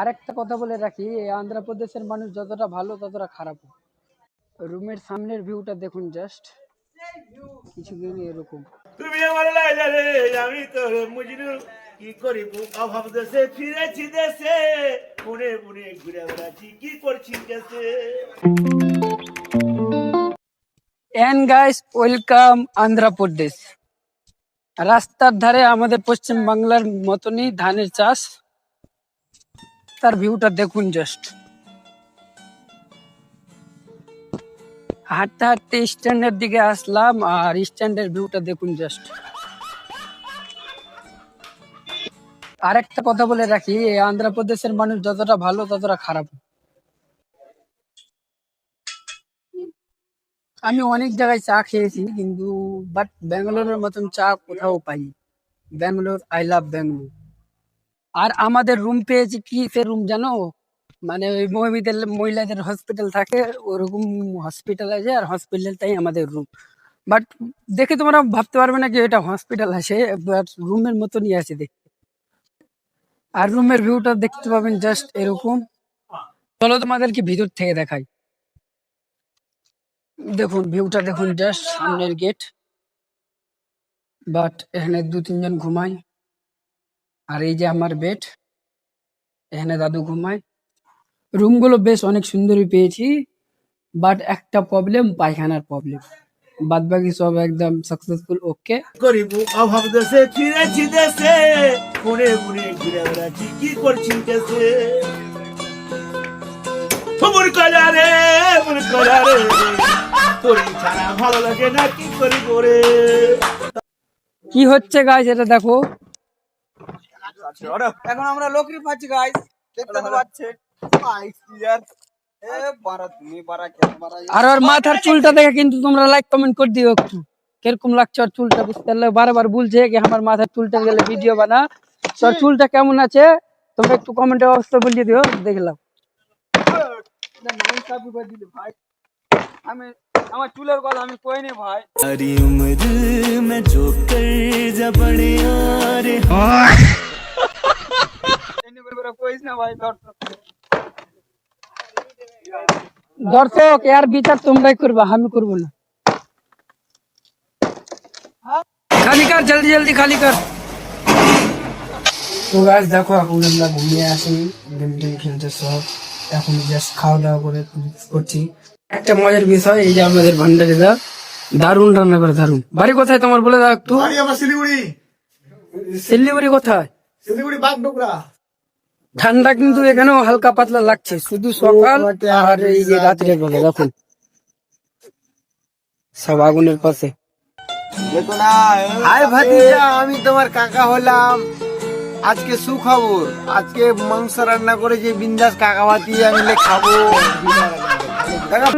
আরেকটা কথা বলে রাখি এই আন্ধ্রপ্রদেশের মানুষ যতটা ভালো ততটা খারাপ রুমের সামনের ভিউটা দেখুন জাস্ট কিছুদিন এরকম। তুমি আমার লাইলা রে আমি তোর মুজনু কি করিব অভাব দেশে ফিরেছি দেশে। পুনে পুনে ঘুরে বেড়াচ্ছি কি করছি দেশে? এন্ড গাইস ওয়েলকাম আন্ধ্রপ্রদেশ রাস্তার ধারে আমাদের পশ্চিম বাংলার মতনই ধানের চাষ। তার ভিউটা দেখুন জাস্ট হাঁটতে হাঁটতে স্ট্যান্ডের দিকে আসলাম আর স্ট্যান্ডের ভিউটা দেখুন জাস্ট আরেকটা কথা বলে রাখি, এই আন্ধ্রপ্রদেশের মানুষ যতটা ভালো ততটা খারাপ। আমি অনেক জায়গায় চা খেয়েছি কিন্তু বাট ব্যাঙ্গালোরের মতন চা কোথাও পাই ব্যাঙ্গালোর আই লাভ ব্যাঙ্গালোর আর আমাদের রুম পেয়েছি কি সে রুম জানো? মানে ওই মহিলাদের মহিলাদের হসপিটাল থাকে, ওরকম হসপিটাল আছে আর হসপিটালটাই আমাদের রুম বাট দেখে তোমরা ভাবতে পারবে না কি এটা হসপিটাল আছে বাট রুমের মতনই আছে দেখতে। আর রুমের ভিউটা দেখতে পাবেন জাস্ট এরকম। চলো তোমাদেরকে ভিতর থেকে দেখাই। দেখুন ভিউটা দেখুন জাস্ট সামনের গেট বাট এখানে দু তিনজন ঘুমায়। আর এই যে আমার বেড এখানে দাদু ঘুমায়। রুমগুলো বেশ অনেক সুন্দরই পেয়েছি বাট একটা প্রবলেম পায়খানার প্রবলেম বাদ বাকি সব একদম সাকসেসফুল ওকে অভাব দেশে ফিরেছি দেশে পুনে পুনে ঘুরে বেড়াচ্ছি কি করছি দেশে? মন কলা রে মন কলা রে তোরি ছাড়া ভালো লাগে না কি করি করে কি হচ্ছে গাছ এটা দেখো। এখন আমরা লোকরি পাচ্ছি গাইস দেখতে তো পাচ্ছে আর ওর মাথার চুলটা দেখে কিন্তু তোমরা লাইক কমেন্ট করে দিও একটু কিরকম লাগছে ওর চুলটা বুঝতে পারলে বারবার বলছে কি আমার মাথার চুলটা গেলে ভিডিও বানা তোর চুলটা কেমন আছে তোমরা একটু কমেন্টে অবস্থা বলিয়ে দিও দেখলাম আমি আমার চুলের কথা আমি কই নি ভাই আরে উমর মে জো কর যা বড়ে আরে করে করে কইস না ভাই দর্শক। দর্শক এর বিচার তোমরাই করবা আমি করব না। খালি কর জলদি জলদি খালি কর। তো গাছ দেখো এখন আমরা ঘুমিয়ে আসি গেম টেম খেলতে সব। এখন জাস্ট খাওয়া দাওয়া করে করছি। একটা মজার বিষয় এই যে আমাদের ভান্ডারি দা দারুণ রান্না করে দারুণ। বাড়ি কোথায় তোমার বলে দাও একটু? বাড়ি আমার শিলিগুড়ি। শিলিগুড়ি কোথায়? শিলিগুড়ি বাগডোগরা। ঠান্ডা কিন্তু এখানেও হালকা পাতলা লাগছে। শুধু সকাল আর এই যে রাত্রে বলে দেখুন। সব আগুনের পাশে। হাই ভাতিজা আমি তোমার কাকা হলাম। আজকে সুখবর। আজকে মাংস রান্না করে যে বিন্দাস কাকা ভাতি মিলে খাব। কাকা